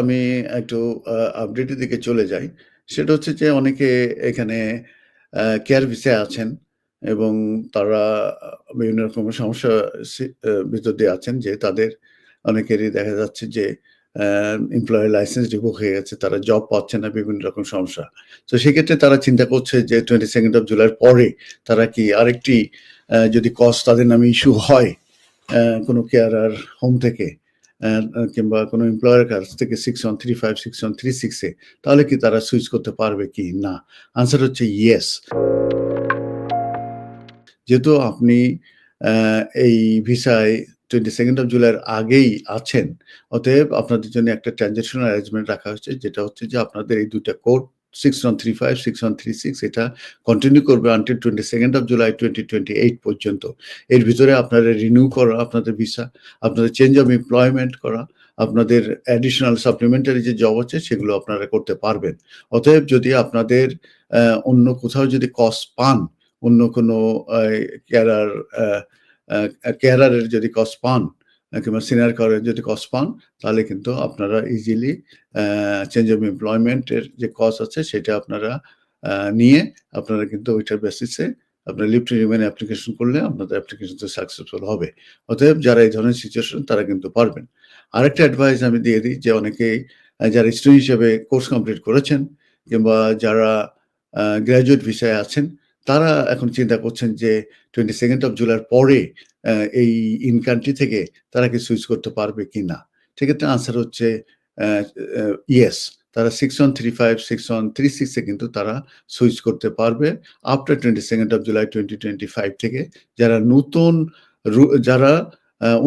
আমি একটু আপডেটের দিকে চলে যাই। সেটা হচ্ছে যে অনেকে এখানে কেয়ার ভিসায় আছেন এবং তারা বিভিন্ন রকমের সমস্যা ভিতর দিয়ে আছেন যে তাদের অনেকেরই দেখা যাচ্ছে যে, আ এমপ্লয়ি লাইসেন্স রিভোক হয়ে গেছে। তারা জব পাচ্ছে না, বিভিন্ন রকম সমস্যা। তো সেক্ষেত্রে তারা চিন্তা করছে যে 22nd অফ জুলাইয়ের পরে তারা কি আরেকটি যদি কস্ট তাদের নামে ইস্যু হয় কোনো কেয়ারার হোম থেকে কিংবা কোনো এমপ্লয়ারের কাছ থেকে 6135, 6136 এ তাহলে কি তারা সুইচ করতে পারবে কি না? আনসার হচ্ছে ইয়েস। যেহেতু আপনি এই ভিসায় 22nd অফ জুলাইয়ের আগেই আছেন, অতএব আপনাদের জন্য একটা ট্রানজিশনাল অ্যারেঞ্জমেন্ট রাখা হয়েছে। যেটা হচ্ছে যে আপনাদের এই ২ টা কোড 6135, 6136 এটা কন্টিনিউ করবে আনটিল 22nd অফ জুলাই 2028 পর্যন্ত। এর ভিতরে আপনারা রিনিউ করা আপনাদের ভিসা, আপনাদের চেঞ্জ অফ এমপ্লয়মেন্ট করা, আপনাদের অ্যাডিশনাল সাপ্লিমেন্টারি যে জব আছে সেগুলো আপনারা করতে পারবেন। অতএব যদি আপনাদের অন্য কোথাও যদি কস্ট পান, অন্য কোনো ক্যারার কেয়ারারের যদি কস্ট পান কিংবা সিনিয়র কেয়ারের যদি কস্ট পান, তাহলে কিন্তু আপনারা ইজিলি চেঞ্জ অফ এমপ্লয়মেন্ট এর যে কস্ট আছে সেটা আপনারা নিয়ে আপনারা কিন্তু ওইটার বেসিসে আপনার লিভ টু রিমেইন অ্যাপ্লিকেশন করলে আপনাদের অ্যাপ্লিকেশন তো সাকসেসফুল হবে। অতএব যারা এই ধরনের সিচুয়েশন তারা কিন্তু পারবেন। আরেকটা অ্যাডভাইস আমি দিয়ে দিই যে অনেকেই যারা স্টুডেন্ট হিসেবে কোর্স কমপ্লিট করেছেন কিংবা যারা গ্র্যাজুয়েট ভিসায় আছেন, তারা এখন চিন্তা করছেন যে 22nd অফ জুলাইয়ের পরে এই ইন কান্ট্রি থেকে তারা কি সুইচ করতে পারবে কিনা? সেক্ষেত্রে আনসার হচ্ছে আ থ্রি ফাইভ সিক্স 6135, 6136 এ কিন্তু তারা সুইচ করতে পারবে আফটার 22nd অফ জুলাই 2025 থেকে। যারা নতুন যারা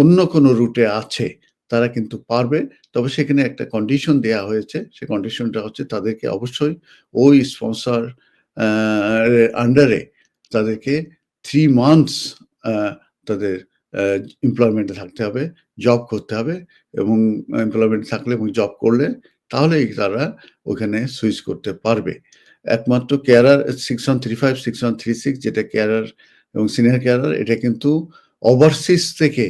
অন্য কোনো রুটে আছে তারা কিন্তু পারবে। তবে সেখানে একটা কন্ডিশন দেয়া হয়েছে। সে কন্ডিশনটা হচ্ছে তাদেরকে অবশ্যই ওই স্পন্সর আন্ডারে তাদেরকে থ্রি মান্থস তাদের এমপ্লয়মেন্ট থাকতে হবে, জব করতে হবে এবং এমপ্লয়মেন্ট থাকলে এবং জব করলে তাহলেই তারা ওখানে সুইচ করতে পারবে। একমাত্র কেয়ারার 6135, 6136 যেটা কেয়ারার এবং সিনিয়র কেয়ারার এটা কিন্তু ওভারসিজ থেকে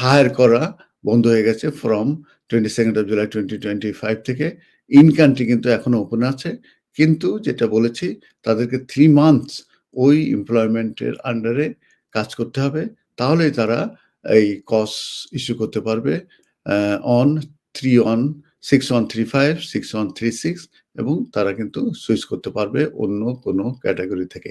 হায়ার করা বন্ধ হয়ে গেছে ফ্রম 22nd অফ জুলাই 2025 থেকে। ইন কান্ট্রি কিন্তু এখনও ওপেন আছে। কিন্তু যেটা বলেছি তাদেরকে থ্রি মান্থস ওই এমপ্লয়মেন্টের আন্ডারে কাজ করতে হবে। তাহলে তারা এই কস ইস্যু করতে পারবে অন থ্রি অন 3 অন 6135, 6136 এবং তারা কিন্তু সুইচ করতে পারবে অন্য কোনো ক্যাটাগরি থেকে।